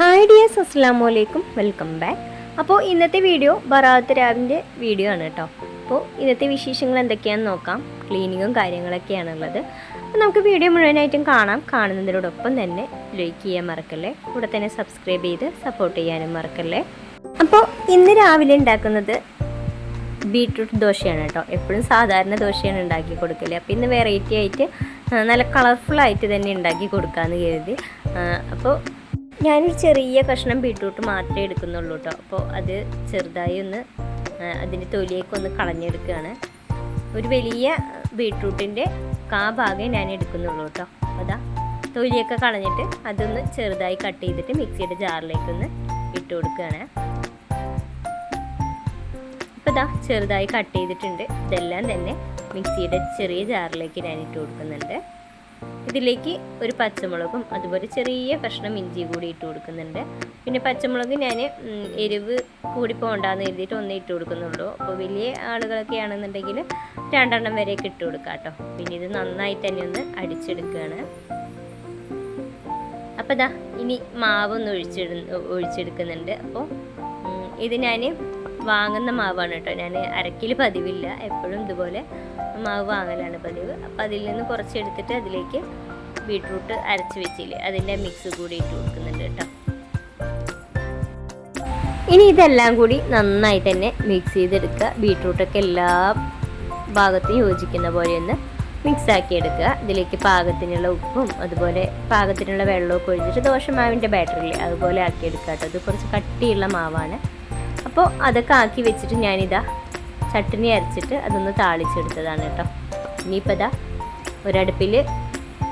Hi dears അസ്സാം വലൈക്കും welcome back അപ്പോൾ ഇന്നത്തെ വീഡിയോ ബറാത്ത് രാവിന്റെ വീഡിയോ ആണ് കേട്ടോ അപ്പോൾ ഇന്നത്തെ വിശേഷങ്ങൾ എന്തൊക്കെയാണെന്ന് നോക്കാം. ക്ലീനിങ്ങും കാര്യങ്ങളൊക്കെയാണുള്ളത്. അപ്പോൾ നമുക്ക് വീഡിയോ മുഴുവനായിട്ടും കാണാം. കാണുന്നതിനോടൊപ്പം തന്നെ ലൈക്ക് ചെയ്യാൻ മറക്കല്ലേ? കൂടെ തന്നെ സബ്സ്ക്രൈബ് ചെയ്ത് സപ്പോർട്ട് ചെയ്യാനും മറക്കല്ലേ? അപ്പോൾ ഇന്ന് രാവിലെ ഉണ്ടാക്കുന്നത് ബീട്രൂട്ട് ദോശയാണ് കേട്ടോ എപ്പോഴും സാധാരണ ദോശയാണ് ഉണ്ടാക്കി കൊടുക്കൽ. അപ്പോൾ ഇന്ന് വെറൈറ്റി ആയിട്ട് നല്ല കളർഫുൾ ആയിട്ട് തന്നെ ഉണ്ടാക്കി കൊടുക്കാമെന്ന് കരുതി. അപ്പോൾ ഞാനൊരു ചെറിയ കഷ്ണം ബീട്രൂട്ട് മാത്രമേ എടുക്കുന്നുള്ളൂ കേട്ടോ അപ്പോൾ അത് ചെറുതായി ഒന്ന് അതിന്റെ തൊലിയൊക്കെ ഒന്ന് കളഞ്ഞെടുക്കുകയാണ്. ഒരു വലിയ ബീട്രൂട്ടിന്റെ കാ ഭാഗം ഞാൻ എടുക്കുന്നുള്ളൂ കേട്ടോ അപ്പോൾ അതാ തൊലിയൊക്കെ കളഞ്ഞിട്ട് അതൊന്ന് ചെറുതായി കട്ട് ചെയ്തിട്ട് മിക്സിയുടെ ജാറിലേക്കൊന്ന് ഇട്ട് കൊടുക്കുകയാണ്. അപ്പോൾ ഇതാ ചെറുതായി കട്ട് ചെയ്തിട്ടുണ്ട്. ഇതെല്ലാം തന്നെ മിക്സിയുടെ ചെറിയ ജാറിലേക്ക് ഞാൻ ഇട്ട് കൊടുക്കുന്നുണ്ട്. ഇതിലേക്ക് ഒരു പച്ചമുളകും അതുപോലെ ചെറിയ കഷ്ണം ഇഞ്ചി കൂടി ഇട്ട് കൊടുക്കുന്നുണ്ട്. പിന്നെ പച്ചമുളക് ഞാൻ എരിവ് കൂടി പോകണ്ടെന്ന് എഴുതിയിട്ട് ഒന്നേ ഇട്ട് കൊടുക്കുന്നുള്ളൂ. അപ്പോൾ വലിയ ആളുകളൊക്കെ ആണെന്നുണ്ടെങ്കിൽ രണ്ടെണ്ണം വരെയൊക്കെ ഇട്ട് കൊടുക്കാം കേട്ടോ. പിന്നെ ഇത് നന്നായിട്ട് തന്നെ ഒന്ന് അടിച്ചെടുക്കുകയാണ്. അപ്പോൾ ഇതാ ഇനി മാവൊന്ന് ഒഴിച്ചിട ഒഴിച്ചെടു ഒഴിച്ചെടുക്കുന്നുണ്ട് അപ്പോൾ ഇത് ഞാൻ വാങ്ങുന്ന മാവാണ് കേട്ടോ. ഞാൻ അരക്കിൽ പതിവില്ല. എപ്പോഴും ഇതുപോലെ മാവ് വാങ്ങലാണ് പതിവ്. അപ്പോൾ അതിൽ നിന്ന് കുറച്ച് എടുത്തിട്ട് അതിലേക്ക് ബീട്രൂട്ട് അരച്ച് വെച്ചില്ലേ അതിന്റെ മിക്സ് കൂടി ഇട്ട് കൊടുക്കുന്നുണ്ട് കേട്ടോ. ഇനി ഇതെല്ലാം കൂടി നന്നായി തന്നെ മിക്സ് ചെയ്തെടുക്കുക. ബീട്രൂട്ടൊക്കെ എല്ലാ ഭാഗത്തും യോജിക്കുന്ന പോലെ ഒന്ന് മിക്സ് ആക്കി എടുക്കുക. ഇതിലേക്ക് പാകത്തിനുള്ള ഉപ്പും അതുപോലെ പാകത്തിനുള്ള വെള്ളമൊക്കെ ഒഴിച്ചിട്ട് ദോശമാവിന്റെ ബാറ്ററിൽ അതുപോലെ ആക്കി എടുക്കുക കേട്ടോ. ഇത് കുറച്ച് കട്ടിയുള്ള മാവാണ്. അപ്പോൾ അതൊക്കെ ആക്കി വെച്ചിട്ട് ഞാനിതാ ചട്ടിനി അരച്ചിട്ട് അതൊന്ന് താളിച്ചെടുത്തതാണ് കേട്ടോ. ഇനിയിപ്പോൾ ഇതാ ഒരടുപ്പിൽ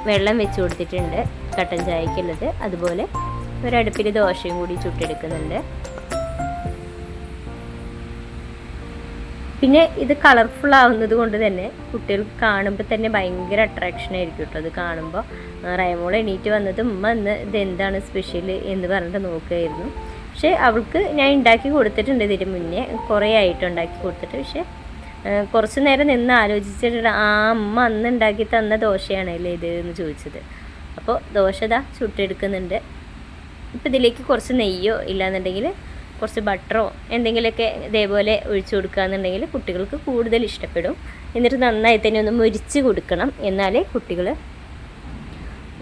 വെള്ളം വെച്ച് കൊടുത്തിട്ടുണ്ട് കട്ടൻ ചായക്കുള്ളത്. അതുപോലെ ഒരടുപ്പിൽ ദോശയും കൂടി ചുട്ടെടുക്കുന്നുണ്ട്. പിന്നെ ഇത് കളർഫുൾ ആവുന്നത് കൊണ്ട് തന്നെ കുട്ടികൾക്ക് കാണുമ്പോൾ തന്നെ ഭയങ്കര അട്രാക്ഷൻ ആയിരിക്കും കേട്ടോ. അത് കാണുമ്പോൾ റയമോൾ എണീറ്റ് വന്നത് ഉമ്മ ഇന്ന് ഇതെന്താണ് സ്പെഷ്യൽ എന്ന് പറഞ്ഞിട്ട് നോക്കുകയായിരുന്നു പക്ഷേ അവൾക്ക് ഞാൻ ഉണ്ടാക്കി കൊടുത്തിട്ടുണ്ട് ഇതിന് മുന്നേ. കുറേ ആയിട്ട് ഉണ്ടാക്കി കൊടുത്തിട്ട്. പക്ഷേ കുറച്ച് നേരം നിന്ന് ആലോചിച്ചിട്ട് ആ അമ്മ അന്ന് ഉണ്ടാക്കി തന്ന ദോശയാണല്ലേ ഇത് എന്ന് ചോദിച്ചത്. അപ്പോൾ ദോശ ഇതാ ചുട്ടെടുക്കുന്നുണ്ട്. ഇപ്പം ഇതിലേക്ക് കുറച്ച് നെയ്യോ ഇല്ലാന്നുണ്ടെങ്കിൽ കുറച്ച് ബട്ടറോ എന്തെങ്കിലുമൊക്കെ ഇതേപോലെ ഒഴിച്ചു കൊടുക്കുകയെന്നുണ്ടെങ്കിൽ കുട്ടികൾക്ക് കൂടുതൽ ഇഷ്ടപ്പെടും. എന്നിട്ട് നന്നായി തന്നെ ഒന്ന് മുരിച്ച് കൊടുക്കണം. എന്നാലേ കുട്ടികൾ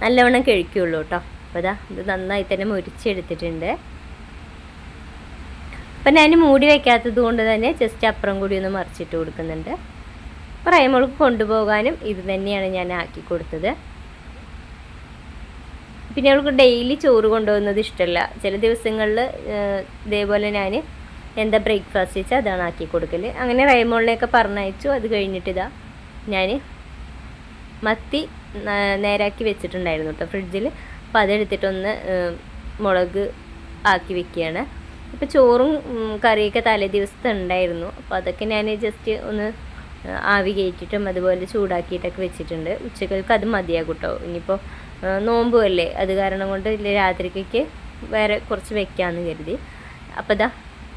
നല്ലവണ്ണം കഴിക്കുകയുള്ളൂ കേട്ടോ. അപ്പോൾ ഇതാ ഇത് നന്നായി തന്നെ മുരിച്ചെടുത്തിട്ടുണ്ട്. അപ്പം ഞാൻ മൂടി വയ്ക്കാത്തത് കൊണ്ട് തന്നെ ജസ്റ്റ് അപ്പുറം കൂടി ഒന്ന് മറിച്ചിട്ട് കൊടുക്കുന്നുണ്ട്. അപ്പോൾ റൈമോൾക്ക് കൊണ്ടുപോകാനും ഇത് തന്നെയാണ് ഞാൻ ആക്കി കൊടുത്തത്. പിന്നെ അവൾക്ക് ഡെയിലി ചോറ് കൊണ്ടുപോകുന്നത് ഇഷ്ടമല്ല. ചില ദിവസങ്ങളിൽ ഇതേപോലെ ഞാൻ എന്താ ബ്രേക്ക്ഫാസ്റ്റ് വെച്ചാൽ അതാണ് ആക്കി കൊടുക്കൽ അങ്ങനെ റൈമോളിനെയൊക്കെ പറഞ്ഞയച്ചു. അത് കഴിഞ്ഞിട്ട് ഇതാ ഞാൻ മത്തി നേരാക്കി വെച്ചിട്ടുണ്ടായിരുന്നു കേട്ടോ ഫ്രിഡ്ജിൽ അപ്പോൾ അതെടുത്തിട്ടൊന്ന് മുളക് ആക്കി വെക്കുകയാണ്. ഇപ്പോൾ ചോറും കറിയൊക്കെ തലേ ദിവസത്തെ ഉണ്ടായിരുന്നു. അപ്പോൾ അതൊക്കെ ഞാൻ ജസ്റ്റ് ഒന്ന് ആവി കയറ്റിയിട്ടും അതുപോലെ ചൂടാക്കിയിട്ടൊക്കെ വെച്ചിട്ടുണ്ട്. ഉച്ചകൾക്ക് അത് മതിയാകും കേട്ടോ. ഇനിയിപ്പോൾ നോമ്പുമല്ലേ അത് കാരണം കൊണ്ട് ഇല്ല രാത്രിക്കൊക്കെ വേറെ കുറച്ച് വെക്കാമെന്ന് കരുതി. അപ്പോൾ ഇതാ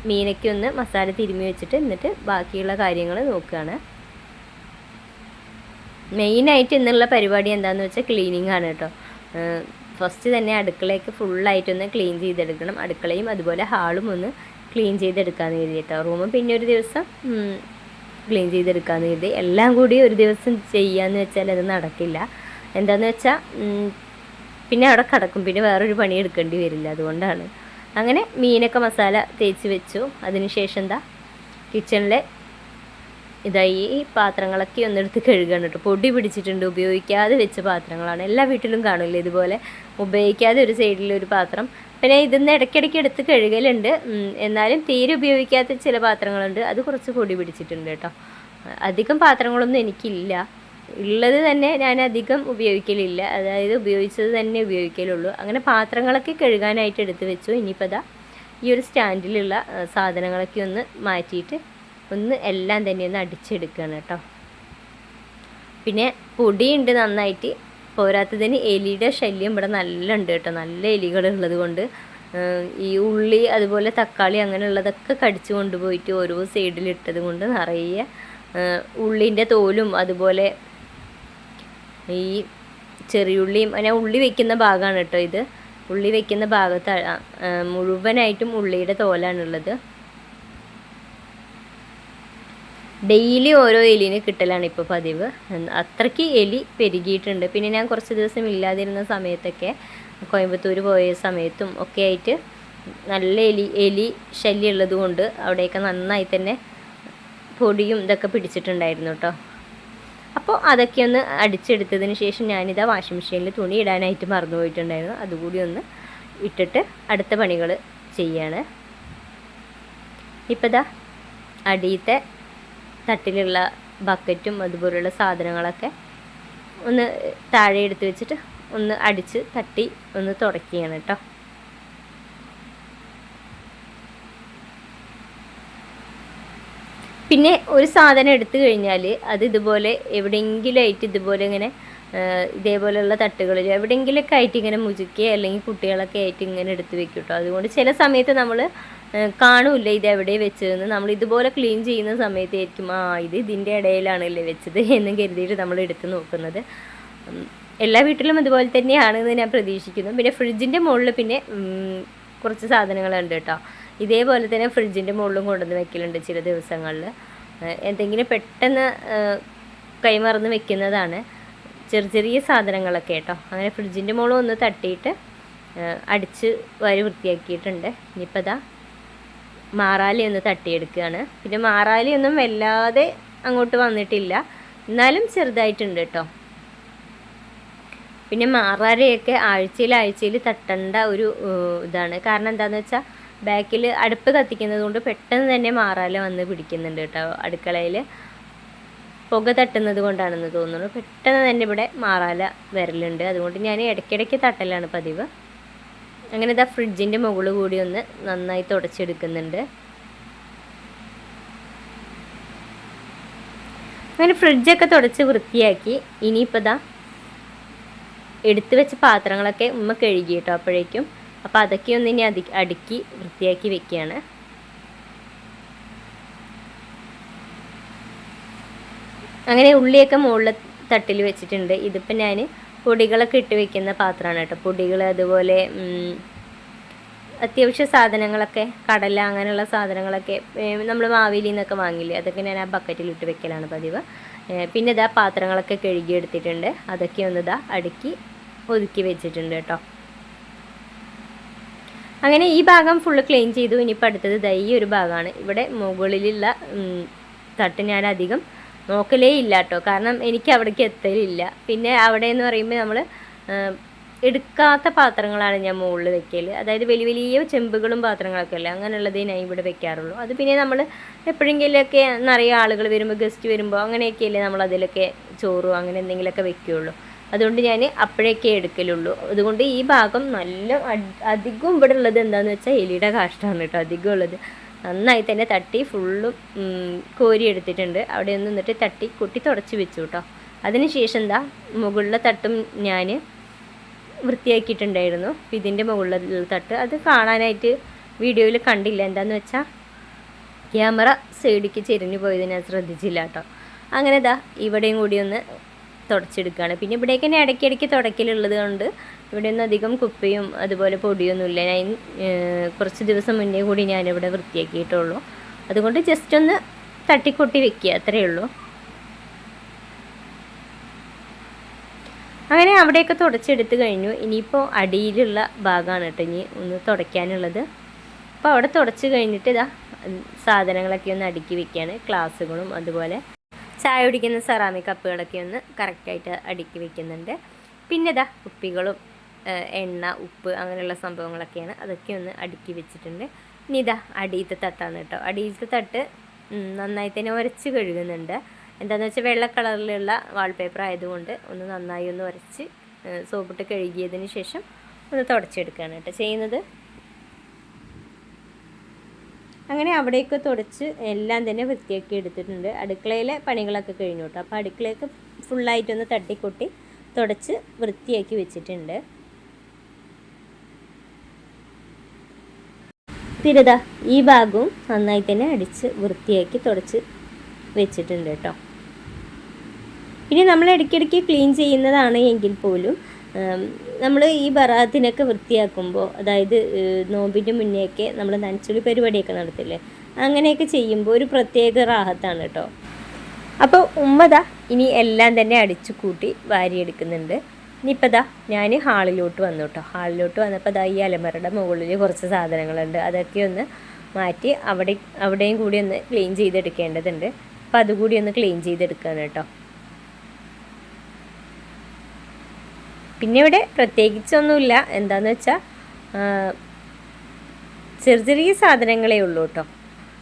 മീനൊക്കെ ഒന്ന് മസാല തിരുമ്മി വെച്ചിട്ട് എന്നിട്ട് ബാക്കിയുള്ള കാര്യങ്ങൾ നോക്കുകയാണ് മെയിനായിട്ട് ഇന്നുള്ള പരിപാടി എന്താണെന്ന് വെച്ചാൽ ക്ലീനിങ് ആണ് കേട്ടോ. ഫസ്റ്റ് തന്നെ അടുക്കളയൊക്കെ ഫുള്ളായിട്ടൊന്ന് ക്ലീൻ ചെയ്തെടുക്കണം. അടുക്കളയും അതുപോലെ ഹാളും ഒന്ന് ക്ലീൻ ചെയ്തെടുക്കാമെന്ന് കരുതിയിട്ടോ. റൂമും പിന്നെ ഒരു ദിവസം ക്ലീൻ ചെയ്തെടുക്കാമെന്ന് കരുതി. എല്ലാം കൂടി ഒരു ദിവസം ചെയ്യാന്ന് വെച്ചാൽ അത് നടക്കില്ല. എന്താന്ന് വെച്ചാൽ പിന്നെ അവിടെ കിടക്കും. പിന്നെ വേറൊരു പണി എടുക്കേണ്ടി വരില്ല. അതുകൊണ്ടാണ്. അങ്ങനെ മീനൊക്കെ മസാല തേച്ച് വെച്ചു. അതിനുശേഷം എന്താ? കിച്ചണിലെ ഇതാ ഈ പാത്രങ്ങളൊക്കെ ഒന്നെടുത്ത് കഴുകണം കേട്ടോ. പൊടി പിടിച്ചിട്ടുണ്ട് ഉപയോഗിക്കാതെ വെച്ച പാത്രങ്ങളാണ്. എല്ലാ വീട്ടിലും കാണില്ലേ ഇതുപോലെ? ഉപയോഗിക്കാതെ ഒരു സൈഡിലൊരു പാത്രം. പിന്നെ ഇതിന്ന് ഇടയ്ക്കിടയ്ക്ക് എടുത്ത് കഴുകലുണ്ട്. എന്നാലും തീരെ ഉപയോഗിക്കാത്ത ചില പാത്രങ്ങളുണ്ട്. അത് കുറച്ച് പൊടി പിടിച്ചിട്ടുണ്ട് കേട്ടോ. അധികം പാത്രങ്ങളൊന്നും എനിക്കില്ല. ഉള്ളത് തന്നെ ഞാൻ അധികം ഉപയോഗിക്കലില്ല. അതായത് ഉപയോഗിച്ചത് തന്നെ ഉപയോഗിക്കലുള്ളൂ. അങ്ങനെ പാത്രങ്ങളൊക്കെ കഴുകാനായിട്ട് എടുത്ത് വെച്ചു. ഇനിയിപ്പോൾ അതാ ഈ ഒരു സ്റ്റാൻഡിലുള്ള സാധനങ്ങളൊക്കെ ഒന്ന് മാറ്റിയിട്ട് ഒന്ന് എല്ലാം തന്നെ ഒന്ന് അടിച്ചെടുക്കുകയാണ് കേട്ടോ. പിന്നെ പൊടിയുണ്ട് നന്നായിട്ട്. പോരാത്തതിന് എലിയുടെ ശല്യം ഇവിടെ നല്ല ഉണ്ട് കേട്ടോ. നല്ല എലികൾ ഉള്ളത് കൊണ്ട് ഈ ഉള്ളി അതുപോലെ തക്കാളി അങ്ങനെയുള്ളതൊക്കെ കടിച്ചു കൊണ്ടുപോയിട്ട് ഓരോ സൈഡിലിട്ടത് കൊണ്ട് നിറയെ ഉള്ളിന്റെ തോലും അതുപോലെ ഈ ചെറിയുള്ളിയും അങ്ങനെ ഉള്ളി വെക്കുന്ന ഭാഗമാണ് കേട്ടോ ഇത്. ഉള്ളി വെക്കുന്ന ഭാഗത്ത് മുഴുവനായിട്ടും ഉള്ളിയുടെ തോലാണുള്ളത്. ഡെയിലി ഓരോ എലിനെ കിട്ടലാണ് ഇപ്പോൾ പതിവ്. അത്രയ്ക്ക് എലി പെരുകിയിട്ടുണ്ട്. പിന്നെ ഞാൻ കുറച്ച് ദിവസം ഇല്ലാതിരുന്ന സമയത്തൊക്കെ കോയമ്പത്തൂർ പോയ സമയത്തും ഒക്കെ ആയിട്ട് നല്ല എലി എലി ശല്യമുള്ളത് കൊണ്ട് അവിടെയൊക്കെ നന്നായി തന്നെ പൊടിയും ഇതൊക്കെ പിടിച്ചിട്ടുണ്ടായിരുന്നു കേട്ടോ അപ്പോൾ അതൊക്കെ ഒന്ന് അടിച്ചെടുത്തതിന് ശേഷം ഞാനിതാ വാഷിംഗ് മെഷീനിൽ തുണി ഇടാനായിട്ട് മറന്നു പോയിട്ടുണ്ടായിരുന്നു. അതുകൂടി ഒന്ന് ഇട്ടിട്ട് അടുത്ത പണികൾ ചെയ്യാണ്. ഇപ്പോൾ ദാ അടിയത്തെ തട്ടിലുള്ള ബക്കറ്റും അതുപോലുള്ള സാധനങ്ങളൊക്കെ ഒന്ന് താഴെ എടുത്ത് വെച്ചിട്ട് ഒന്ന് അടിച്ച് തട്ടി ഒന്ന് തുടക്കുകയാണ് കേട്ടോ. പിന്നെ ഒരു സാധനം എടുത്തു കഴിഞ്ഞാൽ അത് ഇതുപോലെ എവിടെയെങ്കിലും ആയിട്ട് ഇതുപോലെ ഇങ്ങനെ ഇതേപോലെയുള്ള തട്ടുകളിൽ എവിടെയെങ്കിലുമൊക്കെ ആയിട്ട് ഇങ്ങനെ മുതുക്കുക അല്ലെങ്കിൽ കുട്ടികളൊക്കെ ആയിട്ട് ഇങ്ങനെ എടുത്ത് വെക്കും കേട്ടോ. അതുകൊണ്ട് ചില സമയത്ത് നമ്മൾ കാണൂല ഇത് എവിടെ വെച്ചതെന്ന്? നമ്മൾ ഇതുപോലെ ക്ലീൻ ചെയ്യുന്ന സമയത്തായിരിക്കും ആ ഇത് ഇതിന്റെ ഇടയിലാണല്ലേ വെച്ചത് എന്ന് കരുതിയിട്ട് നമ്മൾ എടുത്ത് നോക്കുന്നത്. എല്ലാ വീട്ടിലും അതുപോലെ തന്നെയാണെന്ന് ഞാൻ പ്രതീക്ഷിക്കുന്നു. പിന്നെ ഫ്രിഡ്ജിന്റെ മുകളിൽ പിന്നെ കുറച്ച് സാധനങ്ങളുണ്ട് കേട്ടോ. ഇതേപോലെ തന്നെ ഫ്രിഡ്ജിന്റെ മുകളിലും കൊണ്ടുവന്ന് വെക്കലുണ്ട് ചില ദിവസങ്ങളിൽ. എന്തെങ്കിലും പെട്ടെന്ന് കൈമറന്ന് വെക്കുന്നതാണ്. ചെറിയ ചെറിയ സാധനങ്ങളൊക്കെ കേട്ടോ. അങ്ങനെ ഫ്രിഡ്ജിന്റെ മുകളിൽ ഒന്ന് തട്ടിയിട്ട് അടിച്ച് വരി വൃത്തിയാക്കിയിട്ടുണ്ട്. ഇനിയിപ്പോൾ ഇതാ മാറാലി ഒന്ന് തട്ടിയെടുക്കുകയാണ്. പിന്നെ മാറാലി ഒന്നും വല്ലാതെ അങ്ങോട്ട് വന്നിട്ടില്ല. എന്നാലും ചെറുതായിട്ടുണ്ട് കേട്ടോ പിന്നെ മാറാലിയൊക്കെ ആഴ്ചയിൽ ആഴ്ചയിൽ തട്ടേണ്ട ഒരു ഇതാണ്. കാരണം എന്താണെന്ന് വെച്ചാൽ ബാക്കിൽ അടുപ്പ് കത്തിക്കുന്നത് കൊണ്ട് പെട്ടെന്ന് തന്നെ മാറാല വന്ന് പിടിക്കുന്നുണ്ട് കേട്ടോ അടുക്കളയിൽ. പുക തട്ടുന്നത് കൊണ്ടാണെന്ന് തോന്നുന്നു. പെട്ടെന്ന് തന്നെ ഇവിടെ മാറാല വരലുണ്ട്. അതുകൊണ്ട് ഞാൻ ഇടയ്ക്കിടയ്ക്ക് തട്ടലാണ് പതിവ്. അങ്ങനെ ഇതാ ഫ്രിഡ്ജിന്റെ മുകളിൽ കൂടി ഒന്ന് നന്നായി തുടച്ചെടുക്കുന്നുണ്ട്. അങ്ങനെ ഫ്രിഡ്ജൊക്കെ തുടച്ച് വൃത്തിയാക്കി. ഇനിയിപ്പോൾ ഇതാ എടുത്തു വെച്ച പാത്രങ്ങളൊക്കെ ഉമ്മ കഴുകി കേട്ടോ അപ്പോഴേക്കും. അപ്പോൾ അതൊക്കെ ഒന്ന് ഇനി അതി അടുക്കി വൃത്തിയാക്കി വെക്കുകയാണ് അങ്ങനെ ഉള്ളിയൊക്കെ മുകളിൽ തട്ടിൽ വെച്ചിട്ടുണ്ട്. ഇതിപ്പോൾ ഞാൻ പൊടികളൊക്കെ ഇട്ട് വെക്കുന്ന പാത്രമാണ് കേട്ടോ. പൊടികൾ അതുപോലെ അത്യാവശ്യ സാധനങ്ങളൊക്കെ കടല അങ്ങനെയുള്ള സാധനങ്ങളൊക്കെ നമ്മൾ മാവേലിയിൽ നിന്നൊക്കെ വാങ്ങില്ലേ അതൊക്കെ ഞാൻ ആ ബക്കറ്റിൽ ഇട്ട് വെക്കലാണ് പതിവ്. പിന്നെ ഇതാ പാത്രങ്ങളൊക്കെ കഴുകി എടുത്തിട്ടുണ്ട്. അതൊക്കെ ഒന്ന് ഇതാ അടുക്കി ഒതുക്കി വെച്ചിട്ടുണ്ട് കേട്ടോ. അങ്ങനെ ഈ ഭാഗം ഫുള്ള് ക്ലീൻ ചെയ്തു. ഇനിയിപ്പോൾ അടുത്തത് ദൈ ഒരു ഭാഗമാണ്. ഇവിടെ മുകളിലുള്ള തട്ട് ഞാൻ അധികം നോക്കലേ ഇല്ല കേട്ടോ കാരണം എനിക്ക് അവിടേക്ക് എത്തലില്ല. പിന്നെ അവിടെ എന്ന് പറയുമ്പോൾ നമ്മൾ എടുക്കാത്ത പാത്രങ്ങളാണ് ഞാൻ മുകളിൽ വെക്കൽ അതായത് വലിയ വലിയ ചെമ്പുകളും പാത്രങ്ങളൊക്കെ അല്ലേ അങ്ങനെയുള്ളതേ ഞാൻ ഇവിടെ വെക്കാറുള്ളൂ. അത് പിന്നെ നമ്മൾ എപ്പോഴെങ്കിലുമൊക്കെ നിറയെ ആളുകൾ വരുമ്പോൾ ഗസ്റ്റ് വരുമ്പോൾ അങ്ങനെയൊക്കെയല്ലേ നമ്മൾ അതിലൊക്കെ ചോറും അങ്ങനെ എന്തെങ്കിലുമൊക്കെ വെക്കുകയുള്ളൂ അതുകൊണ്ട് ഞാൻ അപ്പോഴേക്കേ എടുക്കലുള്ളൂ. അതുകൊണ്ട് ഈ ഭാഗം നല്ല അധികം ഇവിടെ ഉള്ളത് എന്താണെന്ന് വെച്ചാൽ എലിയുടെ കാഷ്ടമാണ് കേട്ടോ അധികം ഉള്ളത് നന്നായി തന്നെ തട്ടി ഫുള്ളും കോരി എടുത്തിട്ടുണ്ട്. അവിടെ ഒന്ന് നിന്നിട്ട് തട്ടി കുട്ടി തുടച്ച് വെച്ചു കേട്ടോ അതിന് ശേഷം എന്താ മുകളിലെ തട്ടും ഞാൻ വൃത്തിയാക്കിയിട്ടുണ്ടായിരുന്നു. ഇതിന്റെ മുകളിലുള്ള തട്ട് അത് കാണാനായിട്ട് വീഡിയോയിൽ കണ്ടില്ല. എന്താന്ന് വെച്ചാൽ ക്യാമറ സൈഡിലേക്ക് ചെരിഞ്ഞു പോയത് ഞാൻ ശ്രദ്ധിച്ചില്ല കേട്ടോ അങ്ങനെ ഇതാ ഇവിടെയും കൂടി ഒന്ന് തുടച്ചെടുക്കുകയാണ് പിന്നെ ഇവിടേക്ക് തന്നെ ഇടയ്ക്കിടയ്ക്ക് തുടക്കലുള്ളത് കൊണ്ട് ഇവിടെയൊന്നും അധികം കുപ്പയും അതുപോലെ പൊടിയൊന്നുമില്ല. ഞാൻ കുറച്ച് ദിവസം മുന്നേ കൂടി ഞാനിവിടെ വൃത്തിയാക്കിയിട്ടുള്ളൂ. അതുകൊണ്ട് ജസ്റ്റ് ഒന്ന് തട്ടിക്കൊട്ടി വെക്കുക അത്രയേ ഉള്ളൂ. അങ്ങനെ അവിടെയൊക്കെ തുടച്ചെടുത്ത് കഴിഞ്ഞു. ഇനിയിപ്പോൾ അടിയിലുള്ള ഭാഗമാണ് കേട്ടോ ഇനി ഒന്ന് തുടയ്ക്കാനുള്ളത്. അപ്പോൾ അവിടെ തുടച്ച് കഴിഞ്ഞിട്ട് ഇതാ സാധനങ്ങളൊക്കെ ഒന്ന് അടുക്കി വെക്കുകയാണ്. ഗ്ലാസ്സുകളും അതുപോലെ ചായ കുടിക്കുന്ന സെറാമിക് കപ്പുകളൊക്കെ ഒന്ന് കറക്റ്റായിട്ട് അടുക്കി വെക്കുന്നുണ്ട്. പിന്നെ ഇതാ കുപ്പികളും എണ്ണ ഉപ്പ് അങ്ങനെയുള്ള സംഭവങ്ങളൊക്കെയാണ് അതൊക്കെ ഒന്ന് അടുക്കി വെച്ചിട്ടുണ്ട്. ഇനി ഇതാ അടിയിലത്തെ തട്ടാണ് കേട്ടോ. അടിയിലത്തെ തട്ട് നന്നായി തന്നെ ഉരച്ച് കഴുകുന്നുണ്ട്. എന്താണെന്ന് വെച്ചാൽ വെള്ള കളറിലുള്ള വാൾപേപ്പർ ആയതുകൊണ്ട് ഒന്ന് നന്നായി ഒന്ന് ഉരച്ച് സോപ്പിട്ട് കഴുകിയതിന് ശേഷം ഒന്ന് തുടച്ചെടുക്കുകയാണ് കേട്ടോ. ചെയ്യുന്നത്? അങ്ങനെ അവിടേക്ക് തുടച്ച് എല്ലാം തന്നെ വൃത്തിയാക്കി എടുത്തിട്ടുണ്ട്. അടുക്കളയിലെ പണികളൊക്കെ കഴിഞ്ഞു കേട്ടോ. അപ്പോൾ അടുക്കളയൊക്കെ ഫുള്ളായിട്ടൊന്ന് തട്ടിക്കൊട്ടി തുടച്ച് വൃത്തിയാക്കി വെച്ചിട്ടുണ്ട്. തിരുതാ. ഈ ഭാഗവും നന്നായി തന്നെ അടിച്ച് വൃത്തിയാക്കി തുടച്ച് വെച്ചിട്ടുണ്ട് കേട്ടോ ഇനി നമ്മൾ ഇടയ്ക്കിടയ്ക്ക് ക്ലീൻ ചെയ്യുന്നതാണ് എങ്കിൽ പോലും നമ്മൾ ഈ ബറാത്തിനൊക്കെ വൃത്തിയാക്കുമ്പോൾ അതായത് നോമ്പിന്റെ മുന്നെയൊക്കെ നമ്മൾ നനച്ചുളി പരിപാടിയൊക്കെ നടത്തില്ലേ? അങ്ങനെയൊക്കെ ചെയ്യുമ്പോൾ ഒരു പ്രത്യേക റാഹത്താണ് കേട്ടോ അപ്പോൾ ഉമ്മത ഇനി എല്ലാം തന്നെ അടിച്ചു കൂട്ടി വാരിയെടുക്കുന്നുണ്ട്. ഇനിയിപ്പോൾ ദാ ഞാൻ ഹാളിലോട്ട് വന്നു കേട്ടോ ഹാളിലോട്ട് വന്നപ്പോൾ ദാ ഈ അലമറയുടെ മുകളിൽ കുറച്ച് സാധനങ്ങളുണ്ട്. അതൊക്കെ ഒന്ന് മാറ്റി അവിടെ അവിടെയും കൂടി ഒന്ന് ക്ലീൻ ചെയ്തെടുക്കേണ്ടതുണ്ട്. അപ്പോൾ അതുകൂടി ഒന്ന് ക്ലീൻ ചെയ്തെടുക്കുകയാണ് കേട്ടോ പിന്നെ ഇവിടെ പ്രത്യേകിച്ചൊന്നുമില്ല. എന്താന്ന് വെച്ചാൽ ചെറിയ ചെറിയ സാധനങ്ങളേ ഉള്ളൂ കേട്ടോ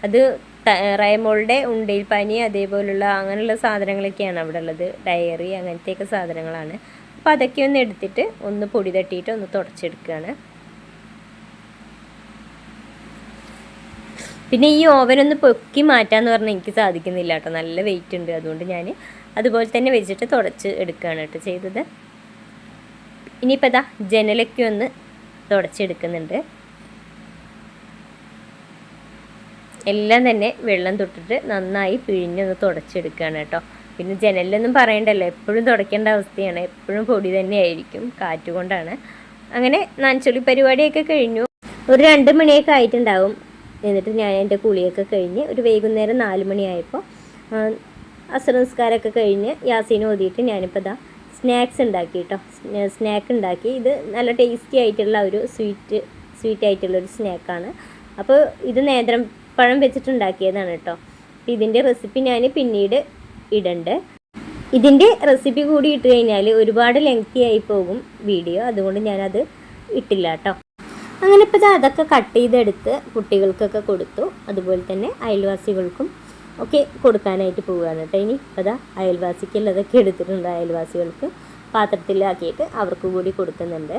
അത് റയമോളുടെ ഉണ്ടയിൽ പനി അതേപോലുള്ള അങ്ങനെയുള്ള സാധനങ്ങളൊക്കെയാണ് അവിടെ ഉള്ളത്. ഡയറി അങ്ങനത്തെയൊക്കെ സാധനങ്ങളാണ്. അപ്പോൾ അതൊക്കെ ഒന്ന് എടുത്തിട്ട് ഒന്ന് പൊടി തട്ടിയിട്ട് ഒന്ന് തുടച്ചെടുക്കുകയാണ്. പിന്നെ ഈ ഓവൻ ഒന്ന് പൊക്കി മാറ്റാന്ന് പറഞ്ഞാൽ എനിക്ക് സാധിക്കുന്നില്ല കേട്ടോ. നല്ല വെയിറ്റ് ഉണ്ട്. അതുകൊണ്ട് ഞാൻ അതുപോലെ തന്നെ വെച്ചിട്ട് തുടച്ച് എടുക്കുകയാണ് കേട്ടോ ചെയ്തത്. ഇനിയിപ്പോൾ ഇതാ ജനലൊക്കെ ഒന്ന് തുടച്ചെടുക്കുന്നുണ്ട്. എല്ലാം തന്നെ വെള്ളം തൊട്ടിട്ട് നന്നായി പിഴിഞ്ഞൊന്ന് തുടച്ചെടുക്കുകയാണ് കേട്ടോ. പിന്നെ ജനലിലൊന്നും പറയണ്ടല്ലോ എപ്പോഴും തുടയ്ക്കേണ്ട അവസ്ഥയാണ്. എപ്പോഴും പൊടി തന്നെയായിരിക്കും കാറ്റുകൊണ്ടാണ്. അങ്ങനെ നനച്ചൊളി പരിപാടിയൊക്കെ കഴിഞ്ഞു. ഒരു രണ്ട് മണിയൊക്കെ ആയിട്ടുണ്ടാവും. എന്നിട്ട് ഞാൻ എന്റെ കുളിയൊക്കെ കഴിഞ്ഞ് ഒരു വൈകുന്നേരം നാല് മണിയായപ്പോൾ അസർ നിസ്കാരമൊക്കെ കഴിഞ്ഞ് യാസീന ഓതിയിട്ട് ഞാനിപ്പോൾ ഇതാ സ്നാക്സ് ഉണ്ടാക്കി കേട്ടോ സ്നാക്ക് ഉണ്ടാക്കി. ഇത് നല്ല ടേസ്റ്റി ആയിട്ടുള്ള ഒരു സ്വീറ്റ് സ്വീറ്റ് ആയിട്ടുള്ള ഒരു സ്നാക്കാണ്. അപ്പോൾ ഇത് നേന്ത്രം പഴം വെച്ചിട്ടുണ്ടാക്കിയതാണ് കേട്ടോ ഇതിന്റെ റെസിപ്പി ഞാൻ പിന്നീട് ഇടണ്ട്. ഇതിന്റെ റെസിപ്പി കൂടി ഇട്ട് കഴിഞ്ഞാൽ ഒരുപാട് ലെങ്തി ആയി പോകും വീഡിയോ അതുകൊണ്ട് ഞാനത് ഇട്ടില്ല കേട്ടോ അങ്ങനെ ഇപ്പോൾ അതൊക്കെ കട്ട് ചെയ്തെടുത്ത് കുട്ടികൾക്കൊക്കെ കൊടുത്തു. അതുപോലെ തന്നെ അയൽവാസികൾക്കും ഒക്കെ കൊടുക്കാനായിട്ട് പോവുകയാണ് കേട്ടോ ഇനി അതാ അയൽവാസിക്കുള്ളതൊക്കെ എടുത്തിട്ടുണ്ട് അയൽവാസികൾക്ക് പാത്രത്തിലാക്കിയിട്ട് അവർക്ക് കൂടി കൊടുക്കുന്നുണ്ട്.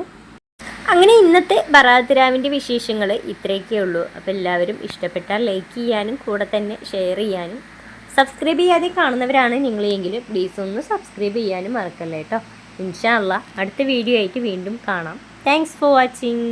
അങ്ങനെ ഇന്നത്തെ ബറാത്ത് രാവിന്റെ വിശേഷങ്ങൾ ഇത്രയൊക്കെ ഉള്ളൂ. അപ്പോൾ എല്ലാവരും ഇഷ്ടപ്പെട്ടാൽ ലൈക്ക് ചെയ്യാനും കൂടെ തന്നെ ഷെയർ ചെയ്യാനും സബ്സ്ക്രൈബ് ചെയ്യാതെ കാണുന്നവരാണ് നിങ്ങളെങ്കിൽ പ്ലീസ് ഒന്ന് സബ്സ്ക്രൈബ് ചെയ്യാനും മറക്കല്ലേ കേട്ടോ ഇൻഷാല്ല അടുത്ത വീഡിയോ ആയിട്ട് വീണ്ടും കാണാം. Thanks for watching